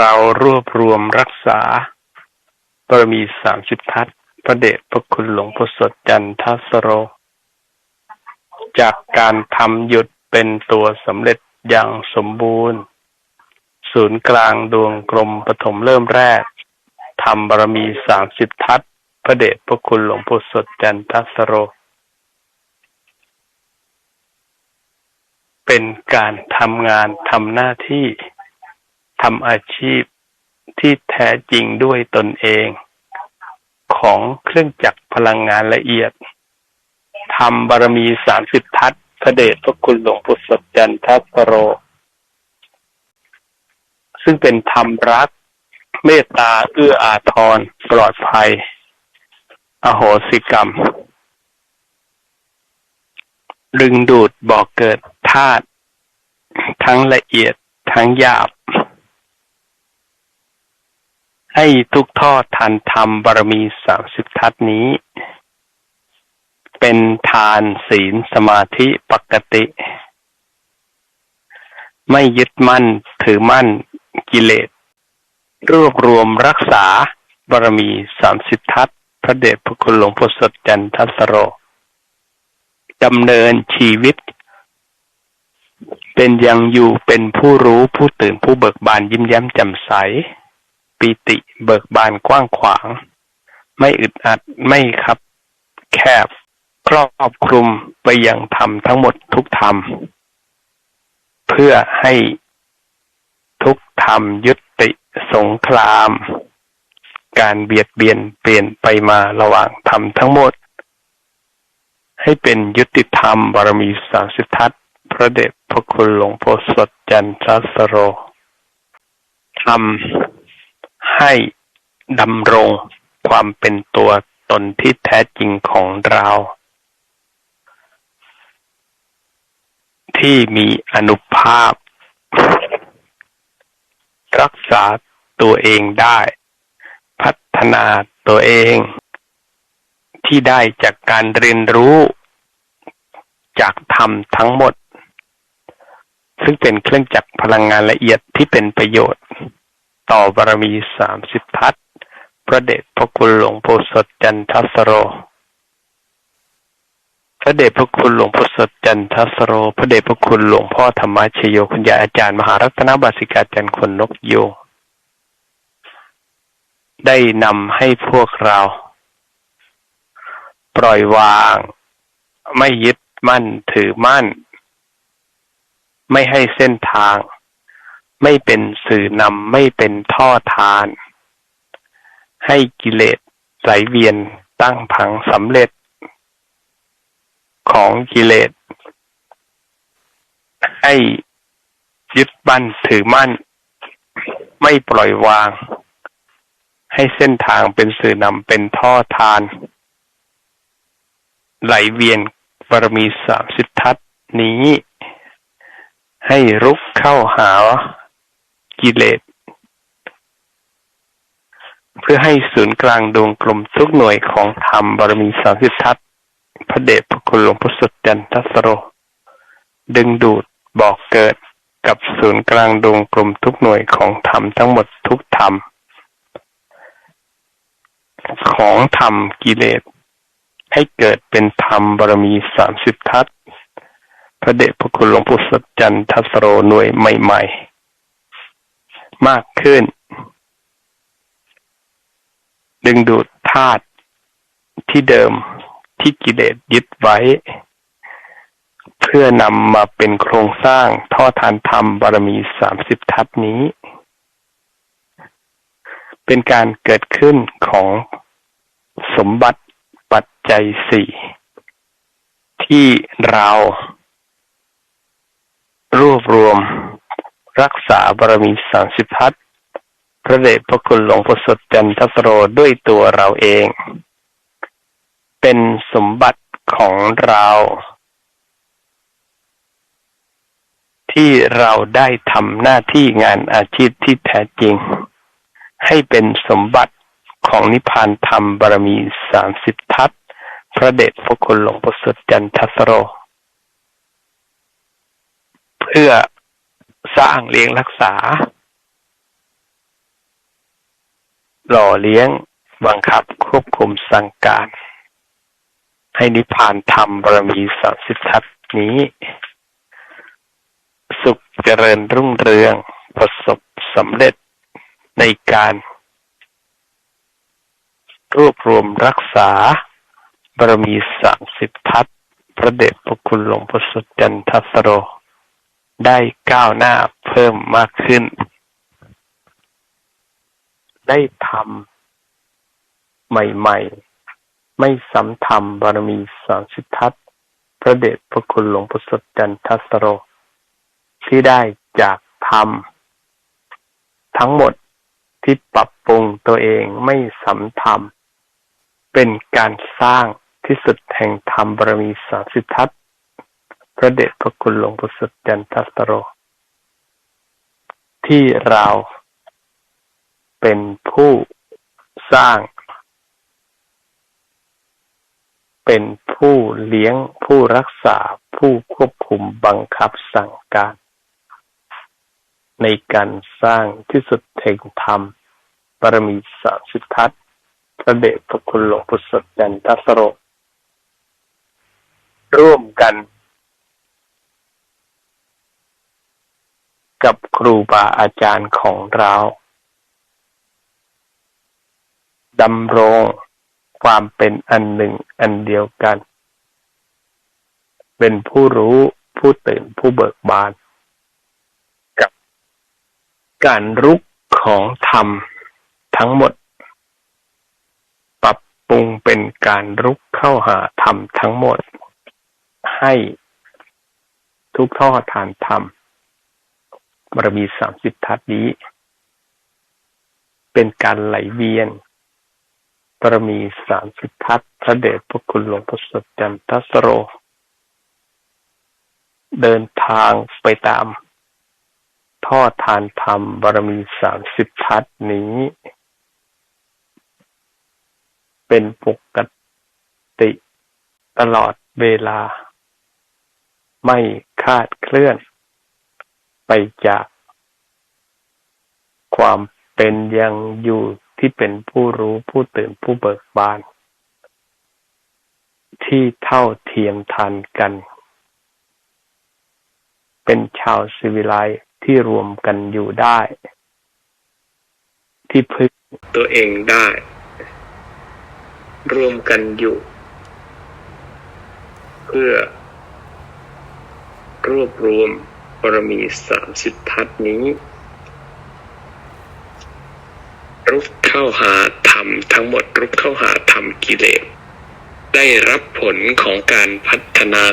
เรารวบรวมรักษาบารมีสามสิบทัศพระเดชพระคุณหลวงพ่อสดจันทสโร จากการทำหยุดเป็นตัวสำเร็จอย่างสมบูรณ์ ศูนย์กลางดวงกลมปฐมเริ่มแรกทำบารมีสามสิบทัศพระเดชพระคุณหลวงพ่อสดจันทสโร เป็นการทำงานทำหน้าที่ ทำอาชีพที่แท้จริงด้วยตนเอง ของเครื่องจักรพลังงานละเอียดทำบารมีสามสิบทัศพระเดชพระคุณหลวงปู่สดจันทัสโร ซึ่งเป็นธรรมรัก เมตตาเอื้ออาทรปลอดภัย อโหสิกรรม ดึงดูดบอกเกิดธาตุทั้งละเอียดทั้งหยาบ ให้ทุกท่อทันธรรมบารมีสามสิบทัศนี้ เป็นทานศีลสมาธิปกติ ไม่ยึดมั่นถือมั่นกิเลสรวบรวมรักษาบารมีสามสิบทัศพระเดชพระคุณหลวงพ่อสดจันทัสโรดำเนินชีวิต เป็นยังอยู่เป็นผู้รู้ผู้ตื่นผู้เบิกบานยิ้มแย้มแจ่มใส ปีติเบิกบานกว้างขวาง ไม่อึดอัดไม่ครับ แคบครอบคลุมไปยังธรรมทั้งหมดทุกธรรม เพื่อให้ทุกธรรมยุติสงคราม การเบียดเบียนเปลี่ยนไปมาระหว่างธรรมทั้งหมด ให้เป็นยุติธรรมบารมีสามสิบทัศพระเดชพระคุณหลวงพ่อสดจันทรสโรธรรม ให้ดำรงความเป็นตัวตนที่แท้จริงของเรา ที่มีอนุภาพ รักษาตัวเองได้ พัฒนาตัวเอง ที่ได้จากการเรียนรู้ จากธรรมทั้งหมด ซึ่งเป็นเครื่องจักรพลังงานละเอียดที่เป็นประโยชน์ ต่อบารมีสามสิบทัศ พระเดชพระคุณหลวงพ่อสดจันทัสโร พระเดชพระคุณหลวงพ่อสดจันทัสโร พระเดชพระคุณหลวงพ่อธรรมชโยคุณยายอาจารย์มหารัตนบาสิกาจันคนนกโยได้นำให้พวกเรา ปล่อยวาง ไม่ยึดมั่นถือมั่น ไม่ให้เส้นทาง ไม่เป็นสื่อนำไม่เป็นท่อทาน ให้กิเลสไหลเวียนตั้งผังสำเร็จ ของกิเลส ให้ยึดบั้นถือมั่น ไม่ปล่อยวาง ให้เส้นทางเป็นสื่อนำเป็นท่อทาน ไหลเวียนบารมีสามสิททัศนี้ให้รุกเข้าหา กิเลส เพื่อให้ศูนย์กลางดวงกลมทุกหน่วยของธรรมบารมีสามสิบทัศพระเดชพระคุณหลวงพ่อสุดจันทสโร ดึงดูดบอกเกิดกับศูนย์กลางดวงกลมทุกหน่วยของธรรมทั้งหมดทุกธรรม ของธรรมกิเลส ให้เกิดเป็นธรรมบารมีสามสิบทัศพระเดชพระคุณหลวงพ่อสุดจันทสโรหน่วยใหม่ ๆ มากขึ้น ดึงดูดธาตุที่เดิมที่กิเลสยึดไว้ เพื่อนำมาเป็นโครงสร้างท่อทานธรรมบารมีสามสิบทัศนี้ เป็นการเกิดขึ้นของสมบัติปัจจัยสี่ที่เรา รวบรวม รักษาบารมีสามสิบพัฒพระเดชพระคุณหลวงพ่อสดจันทสโรด้วยตัวเราเอง เป็นสมบัติของเรา ที่เราได้ทำหน้าที่งานอาชีพที่แท้จริง ให้เป็นสมบัติของนิพพานธรรมบารมีสามสิบทัศพระเดชพระคุณหลวงพ่อสดจันทสโร เพื่อ สร้างเลี้ยงรักษา หล่อเลี้ยงบังคับควบคุมสั่งการ ให้นิพพานธรรมบารมีสามสิบทัศน์นี้ สุขเจริญรุ่งเรืองประสบสำเร็จในการ รวบรวมรักษาบารมีสามสิบทัศพระเดชพระคุณหลวงพ่อสุจันทสโร ได้ก้าวหน้าเพิ่มมากขึ้น ได้ทำใหม่ ๆ ไม่ซ้ำทำบารมีสามสิบทัศพระเดชพระคุณหลวงพ่อสุดจันทัสโร ที่ได้จากทำทั้งหมดที่ปรับปรุงตัวเองไม่ซ้ำทำเป็นการสร้างที่สุดแห่งธรรมบารมีสามสิบทัศ พระเดชพระคุณหลวงปู่สุดจันทัสโร ที่เราเป็นผู้สร้าง เป็นผู้เลี้ยงผู้รักษาผู้ควบคุมบังคับสั่งการ ในการสร้างที่สุดแห่งธรรมบารมีสามสิบทัศพระเดชพระคุณหลวงปู่สุดจันทัสโร ร่วมกัน กับครูบาอาจารย์ของเราดำรงความเป็นอันหนึ่งอันเดียวกัน เป็นผู้รู้ผู้ตื่นผู้เบิกบาน กับการรุกของธรรมทั้งหมด ปรับปรุงเป็นการรุกเข้าหาธรรมทั้งหมด ให้ทุกท่อทานธรรม บารมีสามสิบทัศนี้ เป็นการไหลเวียนบารมีสามสิบทัศพระเดชพระคุณหลวงพ่อสดจันทสโร เดินทางไปตาม ท่อทานธรรมบารมีสามสิบทัศนี้ เป็นปกติตลอดเวลา ไม่คาดเคลื่อน ไปจากความเป็นยังอยู่ที่เป็นผู้รู้ผู้ตื่นผู้เบิกบาน ที่เท่าเทียมทันกัน เป็นชาวสิวิไลที่รวมกันอยู่ได้ ที่พึ่งตัวเองได้ รวมกันอยู่ เพื่อรวบรวม รมีสามสิบทัศนี้ รุกเข้าหาธรรมทั้งหมดรุกเข้าหาธรรมกิเลสได้รับผลของการพัฒนา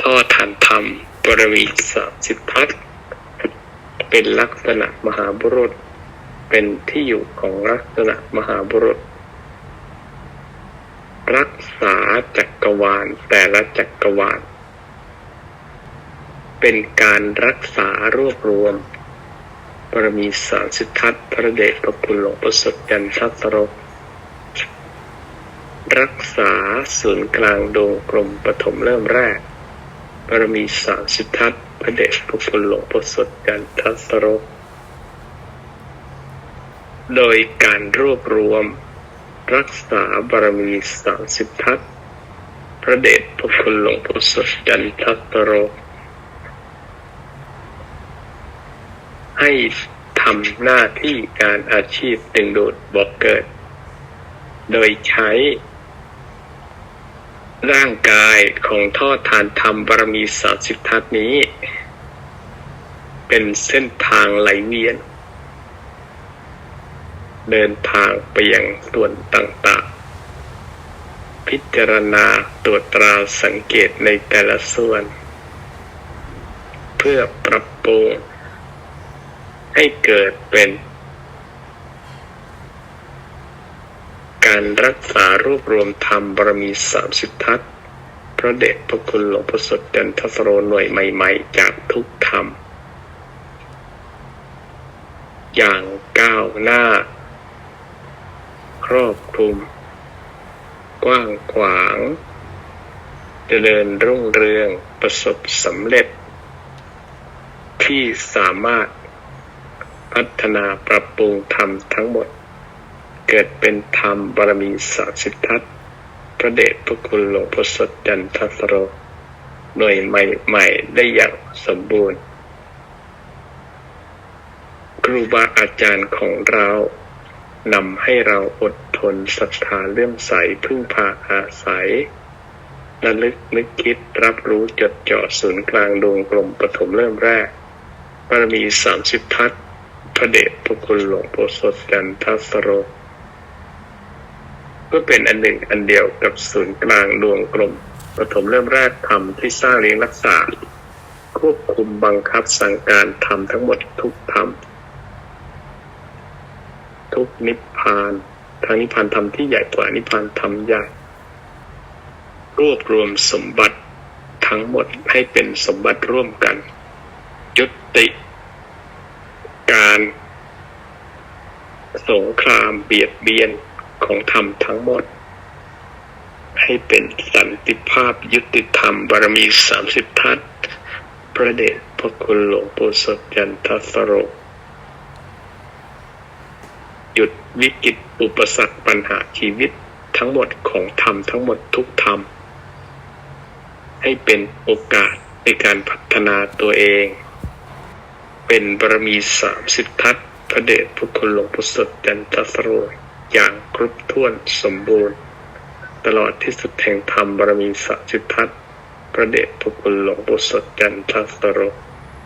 ท่อทานธรรมบรมีสามสิบทัศเป็นลักษณะมหาบุรุษ เป็นที่อยู่ของลักษณะมหาบุรุษ รักษาจักรวาลแต่ละจักรวาล เป็นการรักษารวบรวมบารมีสามสิทธัตพระเดชพระคุณหลวงประสดยันทัสโรรักษาศูนย์กลางดวงกลมปฐมเริ่มแรกบารมีสามสิทธัตพระเดชพระคุณหลวงประสดยันทัสโรโดยการรวบรวม รักษาบารมีสามสิทธัตพระเดชพระคุณหลวงประสดยันทัสโร ให้ทำหน้าที่การอาชีพดึงดูดบอกเกิด โดยใช้ ร่างกายของท่อทานธรรมบารมีสามสิบทัศนี้ เป็นเส้นทางไหลเวียน เดินทางไปยังส่วนต่างๆ พิจารณาตรวจตราสังเกตในแต่ละส่วน เพื่อปรับปรุง ให้เกิดเป็น การรักษารวบรวมธรรมบารมีสามสิบทัศพระเดชพระคุณหลวงพ่อสดจันทสโรหน่วยใหม่ ๆ จากทุกธรรม อย่างก้าวหน้า ครอบคลุม กว้างขวาง เจริญรุ่งเรืองประสบสำเร็จที่สามารถ พัฒนาปรับปรุงธรรมทั้งหมด เกิดเป็นธรรมบารมีสามสิบทัศพระเดชพระคุณหลวงพ่อสดจันทัสโรหน่วยใหม่ๆได้อย่างสมบูรณ์ ครูบาอาจารย์ของเรานำให้เราอดทนศรัทธาเลื่อมใสพึ่งพาอาศัยระลึกนึกคิดรับรู้จดจ่อศูนย์กลางดวงกลมปฐมเริ่มแรกบารมีสามสิบทัศน์ พระเดชพระคุณหลวงปู่สดจันทัสโรก็เป็นอันหนึ่งอันเดียวกับศูนย์กลางดวงกลมปฐมเริ่มแรกธรรมที่สร้างเลี้ยงรักษา ควบคุมบังคับสั่งการทำทั้งหมดทุกธรรม ทุกนิพพานทางนิพพานธรรมที่ใหญ่กว่านิพพานธรรมใหญ่รวบรวมสมบัติทั้งหมดให้เป็นสมบัติร่วมกัน ยุติ การ สงครามเบียดเบียนของธรรมทั้งหมด ให้เป็นสันติภาพยุติธรรมบารมีสามสิบทัศพระเดชพระคุณหลวงปู่สดจันทัสโรหยุดวิกฤตอุปสรรคปัญหาชีวิตทั้งหมดของธรรมทั้งหมดทุกธรรม ให้เป็นโอกาสในการพัฒนาตัวเอง เป็นบารมีสามสิบทัศน์ พระเดชพระคุณหลวงปู่สดยันตสโรอย่างครบถ้วนสมบูรณ์ ตลอดที่สุดแห่งธรรมบารมีสามสิบทัตพระเดชพระคุณหลวงปู่สดยันตสโร